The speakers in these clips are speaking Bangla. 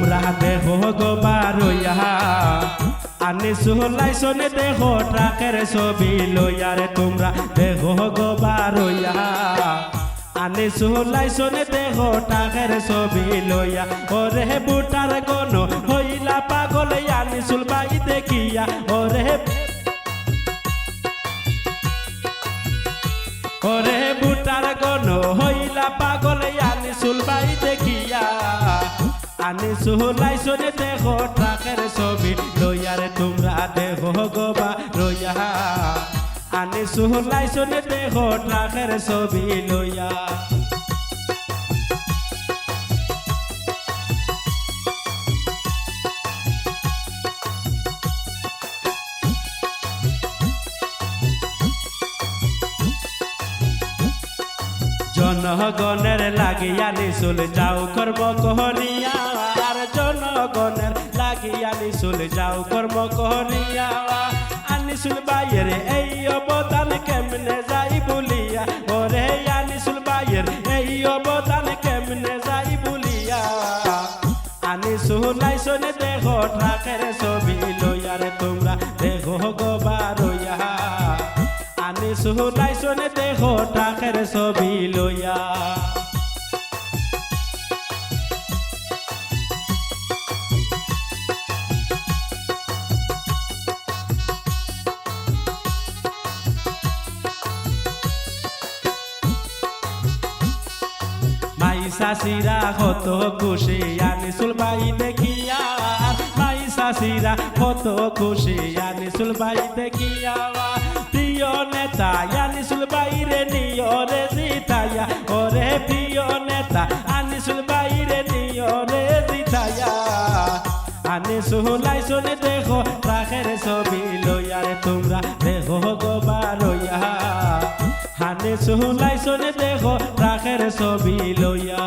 তোমরা দেখো গো বারইয়া আনি সুহলাই শোনে দেখো ট্রাকের ছবি লইয়ারে তোমরা দেখো গো বারইয়া আনি সুহলাই শোনে দেখো ট্রাকের ছবি ওরে বুটার হইলা পাগল, আনি সুলবাই দেখিয়া। ওরে ওরে বুটার হইলা পাগল আনি সুহলাই শোনে দেখো ট্রাকের ছবি লইয়ারে তোমরা দেখো গোবা রইয়া আনি সুহলাই শোনে দেখো ট্রাকের ছবি লইয়া। জনগণের লাগিয়া নিশুল যাও কর্ম কহনিয়া। আর জনগণের লাগিয়া নিশুল যাও কর্ম কহনিয়া আনিসুল বাইয়ের এই অবদান কেমনে যাই বলিয়া? ওরে আনিসুল বাইয়ের এই অবদান কেমনে যাই বলিয়া? আনিসুলাই শোনে দেখো ট্রাকের ছবি লইয়ারে তোমরা দেখো গবা রইয়া আনি সুহুলাই শোনে দেখো টাকের ছবি লইয়া। শাশিরা কত খুশি আনি সুলবাই দেখিয়া মাই শাশিরা কত খুশি আনি সুলবাই দেখিয়া প্রিয় নেতা আনি সুলবাই রে নিয় রে জিতায়া ওরে প্রিয় নেতা আনি সুলবাই রে নিয় রে জিতায়া আনি সুহুলাই শুনে দেখো রাখের ছবি লইয়ারে তোমরা দেখো গোবা লইয়া হানে সুহুলাই শুনে দেখো রাখের ছবি লইয়া।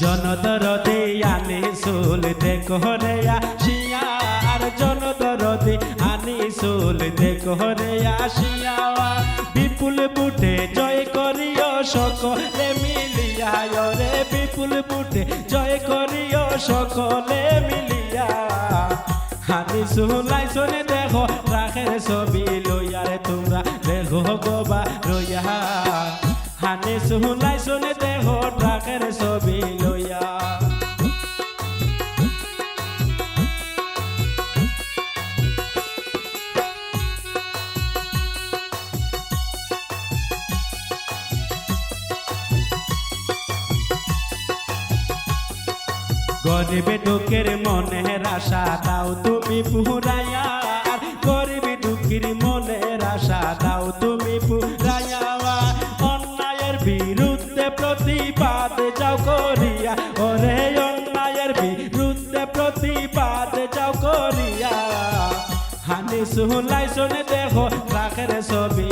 জনদর আনি সুল দেখো রে আসিয়া আর জনদর আনি সুল দেখো রে আসিয়া বিপুল বুটে জয় করিও সকলে মিলিয়া রে, বিপুল বুটে জয় করিও সকলে মিলিয়া। হানি সুলাই শোনে দেখো, রাখের ছবি লইয়ারে তোমরা দেখো গোবা রইয়া। হানি সুলাই শোনে দেখো, রাখের ছবি লইয়া। গরিবে দুঃখের মনের আশা দাও তুমি পুরাইয়া। গরিবে দুঃখের মনের আশা দাও তুমি পুরাইয়া। অন্যায়ের বিরুদ্ধে প্রতিবাদ যাও করিয়া। ওরে অন্যায়ের বিরুদ্ধে প্রতিবাদ যাও করিয়া। হানি সুলাই শোনে দেখো রাখের ছবি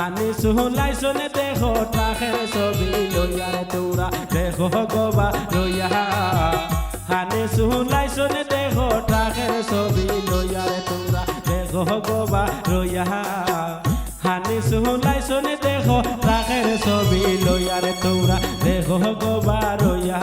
হানি সুলাই শুনে দেখো ট্রাকের ছবি লইয়া রে তোরা দেখো গোবা লইয়া হানি সুলাই শুনে দেখো ট্রাকের ছবি লইয়া রে তোরা দেখো গোবা লইয়া হানি সুলাই শুনে দেখো রাখের ছবি লইয়ারে তোমরা দেখো গোবা রইয়া